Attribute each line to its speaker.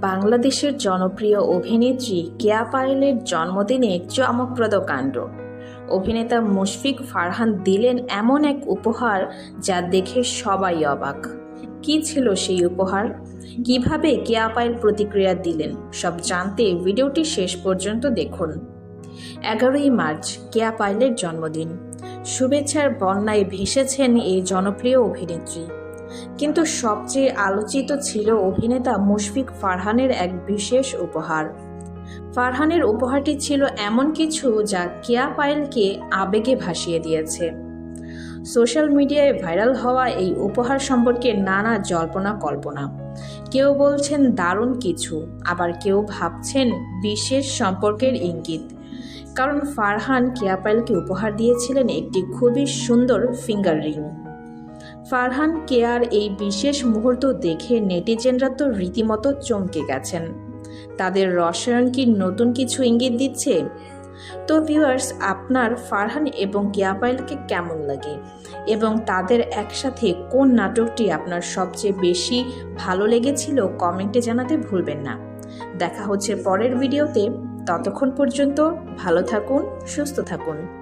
Speaker 1: বাংলাদেশের জনপ্রিয় অভিনেত্রী কেয়া পায়েলের জন্মদিনে চমকপ্রদ কাণ্ড। অভিনেতা মুশফিক ফারহান দিলেন এমন এক উপহার যা দেখে সবাই অবাক। কী ছিল সেই উপহার? কীভাবে কেয়া পায়েল প্রতিক্রিয়া দিলেন? সব জানতে ভিডিওটি শেষ পর্যন্ত দেখুন। এগারোই মার্চ, কেয়া পায়েলের জন্মদিন। শুভেচ্ছার বন্যায় ভেসেছেন এই জনপ্রিয় অভিনেত্রী। কিন্তু সবচেয়ে আলোচিত ছিল অভিনেতা মুশফিক ফারহানের এক বিশেষ উপহার। ফারহানের উপহারটি ছিল এমন কিছু যা কেয়া পায়েলকে আবেগে ভাসিয়ে দিয়েছে। সোশ্যাল মিডিয়ায় ভাইরাল হওয়া এই উপহার সম্পর্কে নানা জল্পনা কল্পনা। কেউ বলছেন দারুণ কিছু, আবার কেউ ভাবছেন বিশেষ সম্পর্কের ইঙ্গিত। কারণ ফারহান কেয়া পায়েলকে উপহার দিয়েছিলেন একটি খুবই সুন্দর ফিঙ্গার রিং। ফারহান কেয়ার এই বিশেষ মুহূর্ত দেখে নেটিজেনরা তো রীতিমতো চমকে গেছেন। তাদের রসায়ন কি নতুন কিছু ইঙ্গিত দিচ্ছে? তো ভিউয়ার্স আপনার ফারহান এবং কেয়া পায়েলকে কেমন লাগে? এবং তাদের একসাথে কোন নাটকটি আপনার সবচেয়ে বেশি ভালো লেগেছিল কমেন্টে জানাতে ভুলবেন না। দেখা হচ্ছে পরের ভিডিওতে। ততক্ষণ পর্যন্ত ভালো থাকুন, সুস্থ থাকুন।